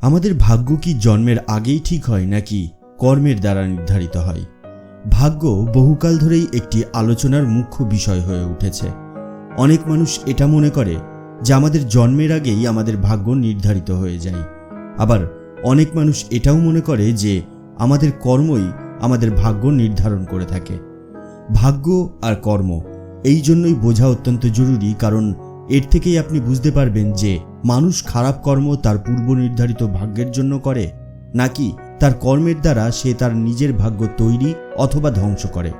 আমাদের ভাগ্য কি জন্মের আগেই ঠিক হয় নাকি কর্মের দ্বারা নির্ধারিত হয়? ভাগ্য বহুকাল ধরেই একটি আলোচনার মুখ্য বিষয় হয়ে উঠেছে। অনেক মানুষ এটা মনে করে যে আমাদের জন্মের আগেই আমাদের ভাগ্য নির্ধারিত হয়ে যায়। আবার অনেক মানুষ এটাও মনে করে যে আমাদের কর্মই আমাদের ভাগ্য নির্ধারণ করে থাকে। ভাগ্য আর কর্ম, এই জন্যই বোঝা অত্যন্ত জরুরি কারণ এর থেকেই আপনি বুঝতে পারবেন যে মানুষ খারাপ কর্ম তার পূর্ব নির্ধারিত ভাগ্যের জন্য করে, নাকি তার কর্মের দ্বারা সে তার নিজের ভাগ্য তৈরি অথবা ধ্বংস করে।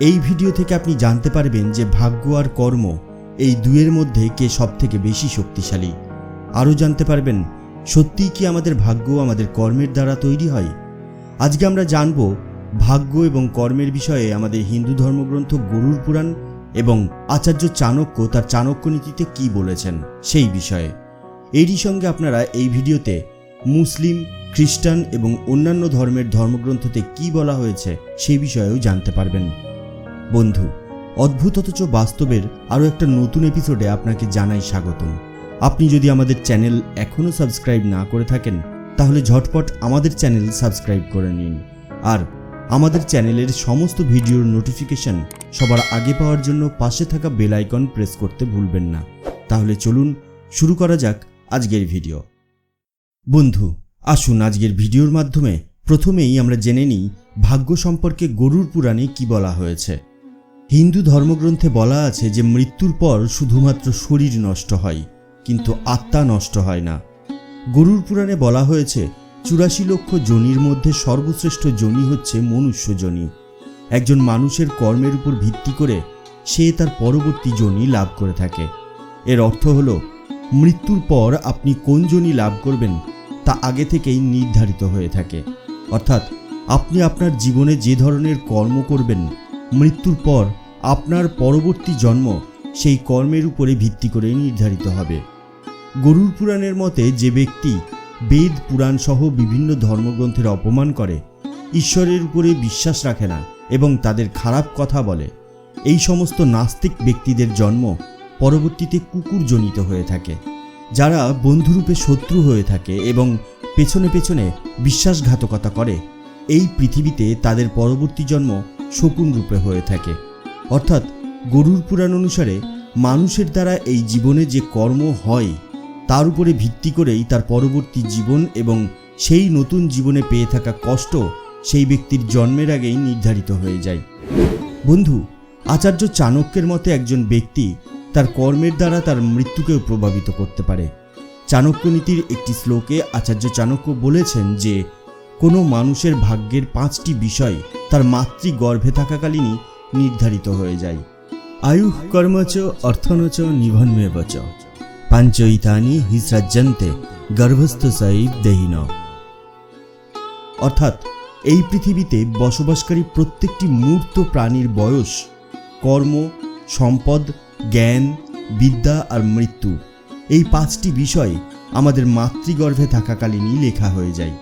এই ভিডিও থেকে আপনি জানতে পারবেন যে ভাগ্য আর কর্ম এই দুয়ের মধ্যে কে সবথেকে বেশি শক্তিশালী। আরও জানতে পারবেন, সত্যিই কি আমাদের ভাগ্য আমাদের কর্মের দ্বারা তৈরি হয়? আজকে আমরা জানব ভাগ্য এবং কর্মের বিষয়ে আমাদের হিন্দু ধর্মগ্রন্থ গরুর পুরাণ এবং আচার্য চাণক্য তার চাণক্য নীতিতে কি বলেছেন সেই বিষয়ে। এরই সঙ্গে আপনারা এই ভিডিওতে মুসলিম, খ্রিস্টান এবং অন্যান্য ধর্মের ধর্মগ্রন্থতে কি বলা হয়েছে সেই বিষয়েও জানতে পারবেন। বন্ধু, অদ্ভুত অথচ বাস্তবের আরও একটা নতুন এপিসোডে আপনাকে জানাই স্বাগতম। আপনি যদি আমাদের চ্যানেল এখনও সাবস্ক্রাইব না করে থাকেন, তাহলে ঝটপট আমাদের চ্যানেল সাবস্ক্রাইব করে নিন। আর আমাদের চ্যানেলের সমস্ত ভিডিওর নোটিফিকেশন সবার আগে পাওয়ার জন্য পাশে থাকা বেল আইকন প্রেস করতে ভুলবেন না। তাহলে চলুন শুরু করা যাক আজকের ভিডিও বন্ধু, আসুন আজকের ভিডিওর মাধ্যমে প্রথমেই আমরা জেনে নিই ভাগ্য সম্পর্কে গরুর পুরাণে কি বলা হয়েছে। হিন্দু ধর্মগ্রন্থে বলা আছে যে মৃত্যুর পর শুধুমাত্র শরীর নষ্ট হয়, কিন্তু আত্মা নষ্ট হয় না। গরুর পুরাণে বলা হয়েছে চুরাশি লক্ষ জনির মধ্যে সর্বশ্রেষ্ঠ জনি হচ্ছে মনুষ্য জনি। একজন মানুষের কর্মের উপর ভিত্তি করে সে তার পরবর্তী জনি লাভ করে থাকে। এর অর্থ হল, মৃত্যুর পর আপনি কোন জনি লাভ করবেন তা আগে থেকেই নির্ধারিত হয়ে থাকে। অর্থাৎ, আপনি আপনার জীবনে যে ধরনের কর্ম করবেন, মৃত্যুর পর আপনার পরবর্তী জন্ম সেই কর্মের উপরে ভিত্তি করে নির্ধারিত হবে। গরুর পুরাণের মতে যে ব্যক্তি বেদ, পুরাণ সহ বিভিন্ন ধর্মগ্রন্থের অপমান করে, ঈশ্বরের উপরে বিশ্বাস রাখে না এবং তাদের খারাপ কথা বলে। এই সমস্ত নাস্তিক ব্যক্তিদের জন্ম পরবর্তীতে কুকুরজনিত হয়ে থাকে, যারা বন্ধুরূপে শত্রু হয়ে থাকে এবং পেছনে পেছনে বিশ্বাসঘাতকতা করে। এই পৃথিবীতে তাদের পরবর্তী জন্ম শকুন রূপে হয়ে থাকে। অর্থাৎ গরুর পুরাণ অনুসারে মানুষের দ্বারা এই জীবনে যে কর্ম হয় তার উপরে ভিত্তি করেই তার পরবর্তী জীবন এবং সেই নতুন জীবনে পেয়ে থাকা কষ্ট সেই ব্যক্তির জন্মের আগেই নির্ধারিত হয়ে যায়। বন্ধু, আচার্য চাণক্যের মতে একজন ব্যক্তি তার কর্মের দ্বারা তার মৃত্যুকেও প্রভাবিত করতে পারে। চাণক্য নীতির একটি শ্লোকে আচার্য চাণক্য বলেছেন যে, কোনো মানুষের ভাগ্যের পাঁচটি বিষয় তার মাতৃগর্ভে থাকাকালীনই নির্ধারিত হয়ে যায়। আয়ু কর্মচ, অর্থনচ নিভন্মেবচ পাঞ্চইতানি হিসরাজ্যন্তে গর্ভস্থ সৈব দেহিন। অর্থাৎ এই পৃথিবীতে বসবাসকারী প্রত্যেকটি মূর্ত প্রাণীর বয়স কর্ম, সম্পদ, জ্ঞান, বিদ্যা আর মৃত্যু। এই পাঁচটি বিষয় আমাদের মাতৃগর্ভে থাকাকালীনই লেখা হয়ে যায়।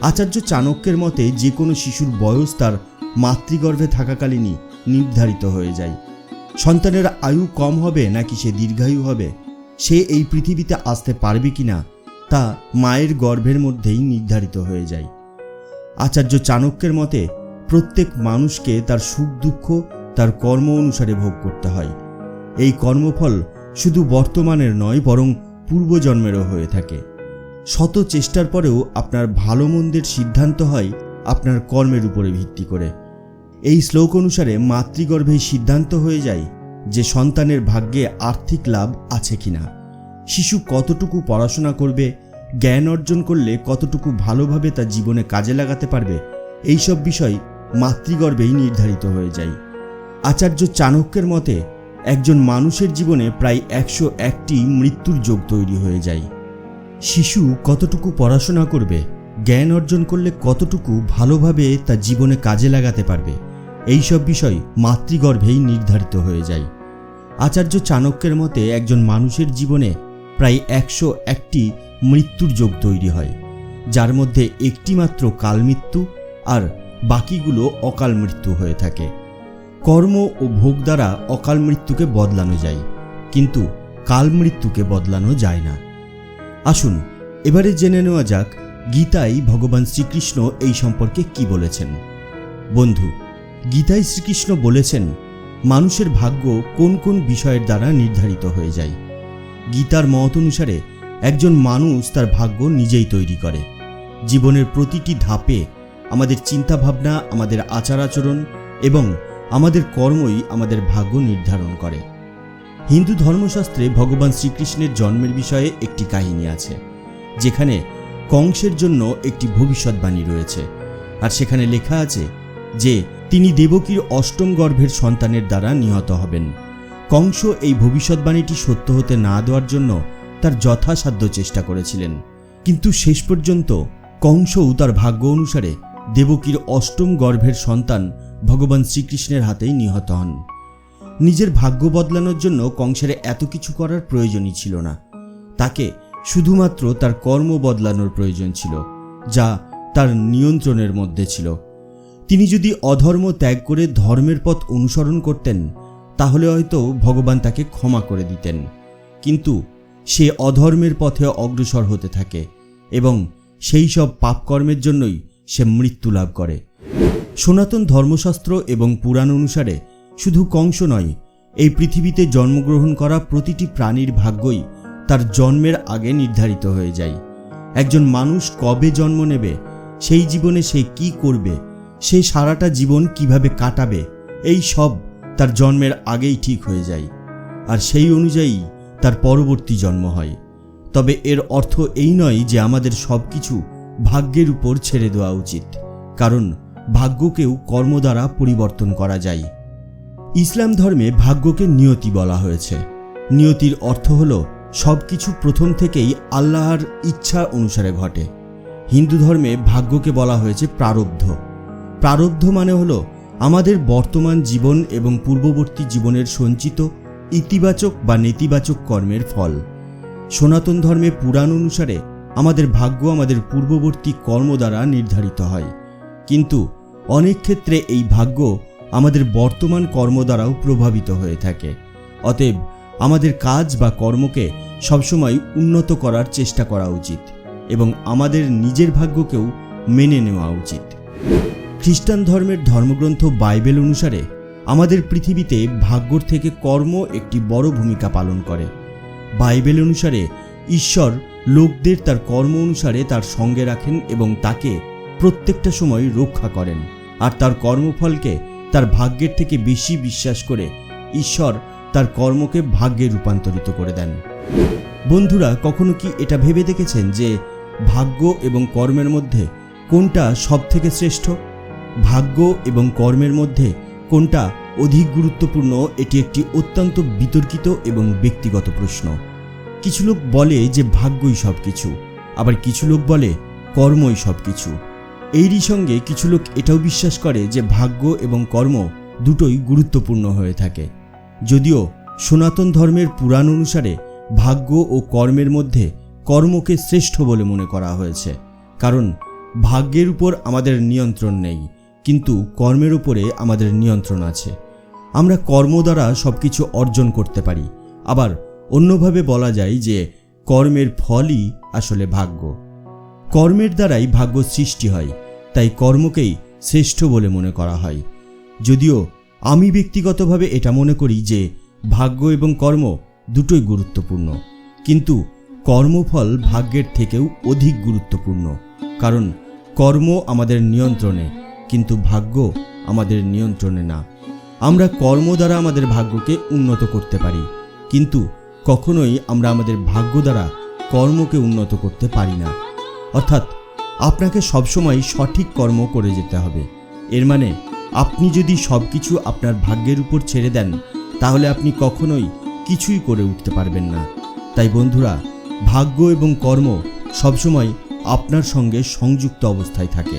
আচার্য চাণক্যের মতে যে কোনো শিশুর বয়স তার মাতৃগর্ভে থাকাকালীনই নির্ধারিত হয়ে যায়। সন্তানের আয়ু কম হবে নাকি সে দীর্ঘায়ু হবে সে এই পৃথিবীতে আসতে পারবে কিনা তা মায়ের গর্ভের মধ্যেই নির্ধারিত হয়ে যায়। আচার্য চাণক্যের মতে, প্রত্যেক মানুষকে তার সুখ দুঃখ তার কর্ম অনুসারে ভোগ করতে হয়। এই কর্মফল শুধু বর্তমানের নয়, বরং পূর্বজন্মেরও হয়ে থাকে। শত চেষ্টার পরেও আপনার ভালো মন্দের সিদ্ধান্ত হয় আপনার কর্মের উপরে ভিত্তি করে। এই শ্লোক অনুসারে মাতৃগর্ভেই সিদ্ধান্ত হয়ে যায় যে সন্তানের ভাগ্যে আর্থিক লাভ আছে কিনা। শিশু কতটুকু পড়াশোনা করবে, জ্ঞান অর্জন করলে কতটুকু ভালোভাবে তার জীবনে কাজে লাগাতে পারবে, এইসব বিষয় মাতৃগর্ভেই নির্ধারিত হয়ে যায়। আচার্য চাণক্যের মতে, একজন মানুষের জীবনে প্রায় একশো একটি মৃত্যুর যোগ তৈরি হয়ে যায়। শিশু কতটুকু পড়াশোনা করবে, জ্ঞান অর্জন করলে কতটুকু ভালোভাবে তার জীবনে কাজে লাগাতে পারবে এই সব বিষয় মাতৃগর্ভেই নির্ধারিত হয়ে যায়। আচার্য চাণক্যের মতে, একজন মানুষের জীবনে প্রায় একশো একটি মৃত্যুর যোগ তৈরি হয়, যার মধ্যে একটি মাত্র কালমৃত্যু আর বাকিগুলো অকাল মৃত্যু হয়ে থাকে। কর্ম ও ভোগ দ্বারা অকাল মৃত্যুকে বদলানো যায়, কিন্তু কাল মৃত্যুকে বদলানো যায় না। আসুন, এবারে জেনে নেওয়া যাক গীতায় ভগবান শ্রীকৃষ্ণ এই সম্পর্কে কি বলেছেন। বন্ধু, গীতায় শ্রীকৃষ্ণ বলেছেন, মানুষের ভাগ্য কোন কোন বিষয়ের দ্বারা নির্ধারিত হয়ে যায়। গীতার মত অনুসারে একজন মানুষ তার ভাগ্য নিজেই তৈরি করে। জীবনের প্রতিটি ধাপে আমাদের চিন্তাভাবনা, আমাদের আচার আচরণ এবং আমাদের কর্মই আমাদের ভাগ্য নির্ধারণ করে। হিন্দু ধর্মশাস্ত্রে ভগবান শ্রীকৃষ্ণের জন্মের বিষয়ে একটি কাহিনী আছে, যেখানে কংসের জন্য একটি ভবিষ্যৎবাণী রয়েছে। আর সেখানে লেখা আছে যে, তিনি দেবকীর অষ্টম গর্ভের সন্তানের দ্বারা নিহত হবেন। কংস এই ভবিষ্যৎবাণীটি সত্য হতে না দেওয়ার জন্য তার যথাসাধ্য চেষ্টা করেছিলেন। কিন্তু শেষ পর্যন্ত কংসও তার ভাগ্য অনুসারে দেবকীর অষ্টম গর্ভের সন্তান ভগবান শ্রীকৃষ্ণের হাতেই নিহত হন। নিজের ভাগ্য বদলানোর জন্য কংসের এত কিছু করার প্রয়োজনই ছিল না। তাকে শুধুমাত্র তার কর্ম বদলানোর প্রয়োজন ছিল, যা তার নিয়ন্ত্রণের মধ্যে ছিল। তিনি যদি অধর্ম ত্যাগ করে ধর্মের পথ অনুসরণ করতেন তাহলে হয়তো ভগবান তাকে ক্ষমা করে দিতেন। কিন্তু সে অধর্মের পথে অগ্রসর হতে থাকে এবং সেই সব পাপকর্মের জন্যই সে মৃত্যু লাভ করে। সনাতন ধর্মশাস্ত্র এবং পুরাণ অনুসারে শুধু কংস নয়, এই পৃথিবীতে জন্মগ্রহণ করা প্রতিটি প্রাণীর ভাগ্যই তার জন্মের আগে নির্ধারিত হয়ে যায়। একজন মানুষ কবে জন্ম নেবে, সেই জীবনে সে কি করবে, সে সারাটা জীবন কীভাবে কাটাবে, এই সব তার জন্মের আগেই ঠিক হয়ে যায়, আর সেই অনুযায়ী তার পরবর্তী জন্ম হয়। তবে এর অর্থ এই নয় যে আমাদের সব কিছু ভাগ্যের উপর ছেড়ে দেওয়া উচিত, কারণ ভাগ্যকেও কর্ম দ্বারা পরিবর্তন করা যায়। ইসলাম ধর্মে ভাগ্যকে নিয়তি বলা হয়েছে। নিয়তির অর্থ হল সব কিছু প্রথম থেকেই আল্লাহর ইচ্ছা অনুসারে ঘটে। হিন্দু ধর্মে ভাগ্যকে বলা হয়েছে প্রারব্ধ। প্রারব্ধ মানে হলো আমাদের বর্তমান জীবন এবং পূর্ববর্তী জীবনের সঞ্চিত ইতিবাচক বা নেতিবাচক কর্মের ফল। সনাতন ধর্মে পুরাণ অনুসারে আমাদের ভাগ্য আমাদের পূর্ববর্তী কর্ম দ্বারা নির্ধারিত হয়। কিন্তু অনেক ক্ষেত্রে এই ভাগ্য আমাদের বর্তমান কর্ম দ্বারাও প্রভাবিত হয়ে থাকে। অতএব আমাদের কাজ বা কর্মকে সবসময় উন্নত করার চেষ্টা করা উচিত এবং আমাদের নিজের ভাগ্যকেও মেনে নেওয়া উচিত। খ্রিস্টান ধর্মের ধর্মগ্রন্থ বাইবেল অনুসারে আমাদের পৃথিবীতে ভাগ্যর থেকে কর্ম একটি বড় ভূমিকা পালন করে। বাইবেল অনুসারে ঈশ্বর লোকদের তার কর্ম অনুসারে তার সঙ্গে রাখেন এবং তাকে প্রত্যেকটা সময় রক্ষা করেন। আর তার কর্মফলকে তার ভাগ্যের থেকে বেশি বিশ্বাস করে ঈশ্বর তার কর্মকে ভাগ্যে রূপান্তরিত করে দেন। বন্ধুরা, কখনো কি এটা ভেবে দেখেছেন যে ভাগ্য এবং কর্মের মধ্যে কোনটা সব থেকে শ্রেষ্ঠ? ভাগ্য এবং কর্মের মধ্যে কোনটা অধিক গুরুত্বপূর্ণ এটি একটি অত্যন্ত বিতর্কিত এবং ব্যক্তিগত প্রশ্ন। কিছু লোক বলে যে ভাগ্যই সব কিছু আবার কিছু লোক বলে কর্মই সব কিছু এরই সঙ্গে কিছু লোক এটাও বিশ্বাস করে যে ভাগ্য এবং কর্ম দুটোই গুরুত্বপূর্ণ হয়ে থাকে। যদিও সনাতন ধর্মের পুরাণ অনুসারে ভাগ্য ও কর্মের মধ্যে কর্মকে শ্রেষ্ঠ বলে মনে করা হয়েছে, কারণ ভাগ্যের উপর আমাদের নিয়ন্ত্রণ নেই। কিন্তু কর্মের উপরে আমাদের নিয়ন্ত্রণ আছে। আমরা কর্ম দ্বারা সব কিছু অর্জন করতে পারি। আবার অন্যভাবে বলা যায় যে কর্মের ফলই আসলে ভাগ্য। কর্মের দ্বারাই ভাগ্য সৃষ্টি হয়, তাই কর্মকেই শ্রেষ্ঠ বলে মনে করা হয়। যদিও আমি ব্যক্তিগতভাবে এটা মনে করি যে ভাগ্য এবং কর্ম দুটোই গুরুত্বপূর্ণ। কিন্তু কর্মফল ভাগ্যের থেকেও অধিক গুরুত্বপূর্ণ। কারণ কর্ম আমাদের নিয়ন্ত্রণে কিন্তু ভাগ্য আমাদের নিয়ন্ত্রণে না। আমরা কর্ম দ্বারা আমাদের ভাগ্যকে উন্নত করতে পারি, কিন্তু কখনোই আমরা আমাদের ভাগ্য দ্বারা কর্মকে উন্নত করতে পারি না। অর্থাৎ আপনাকে সবসময় সঠিক কর্ম করে যেতে হবে। এর মানে আপনি যদি সব কিছু আপনার ভাগ্যের উপর ছেড়ে দেন, তাহলে আপনি কখনোই কিছুই করে উঠতে পারবেন না। তাই বন্ধুরা, ভাগ্য এবং কর্ম সবসময় আপনার সঙ্গে সংযুক্ত অবস্থায় থাকে।